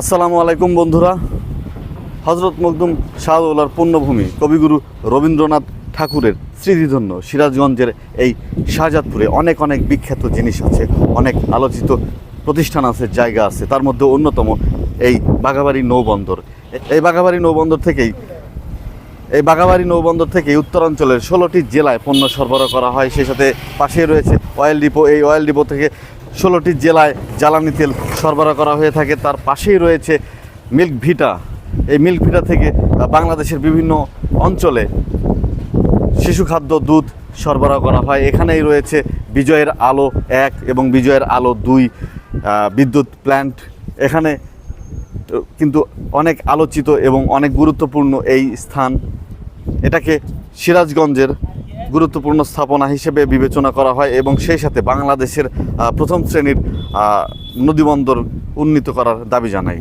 আসসালামু আলাইকুম বন্ধুরা। হজরত মকদুম শাহদৌলার পুণ্যভূমি কবিগুরু রবীন্দ্রনাথ ঠাকুরের স্মৃতিধন্য সিরাজগঞ্জের এই শাহজাদপুরে অনেক অনেক বিখ্যাত জিনিস আছে, অনেক আলোচিত প্রতিষ্ঠান আছে, জায়গা আছে। তার মধ্যে অন্যতম এই বাঘাবাড়ি নৌবন্দর। এই বাঘাবাড়ি নৌবন্দর থেকেই, এই বাঘাবাড়ি নৌবন্দর থেকে উত্তরাঞ্চলের ষোলোটি জেলায় পণ্য সরবরাহ করা হয়। সেই সাথে পাশেই রয়েছে অয়েল ডিপো এই অয়েল ডিপো থেকে ষোলোটি জেলায় জ্বালানি তেল সরবরাহ করা হয়ে থাকে। তার পাশেই রয়েছে মিল্ক ভিটা। এই মিল্ক ভিটা থেকে বাংলাদেশের বিভিন্ন অঞ্চলে শিশু খাদ্য, দুধ সরবরাহ করা হয়। এখানেই রয়েছে বিজয়ের আলো এক এবং বিজয়ের আলো দুই বিদ্যুৎ প্ল্যান্ট। এখানে কিন্তু অনেক আলোচিত এবং অনেক গুরুত্বপূর্ণ এই স্থান। এটাকে সিরাজগঞ্জের গুরুত্বপূর্ণ স্থাপনা হিসেবে বিবেচনা করা হয় এবং সেই সাথে বাংলাদেশের প্রথম শ্রেণির নদীবন্দর উন্নীত করার দাবি জানায়